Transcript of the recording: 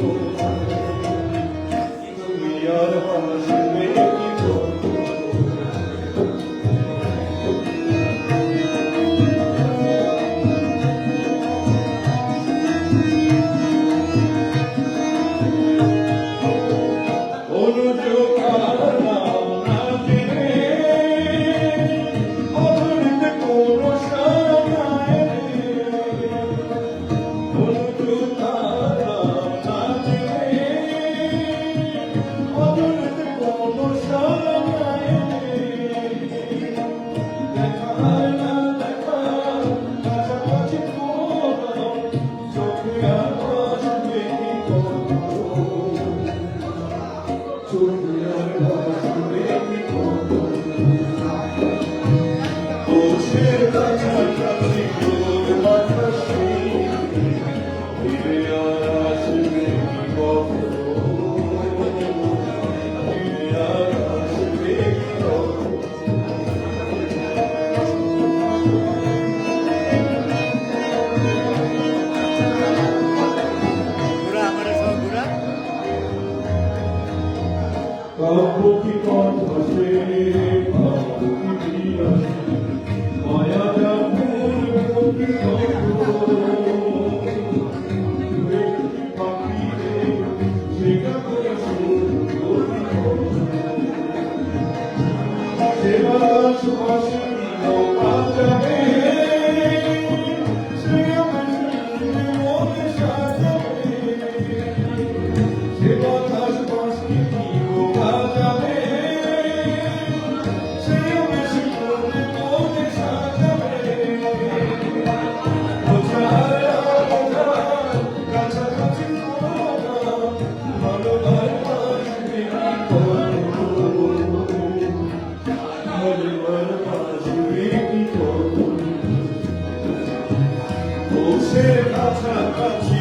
Senhor. ঘোরা কাব্যকি কণ্ঠে ভক্তি বিলাসে মায়া জাতের ভক্তি সেবা সুভাষে Yeah, yeah, yeah.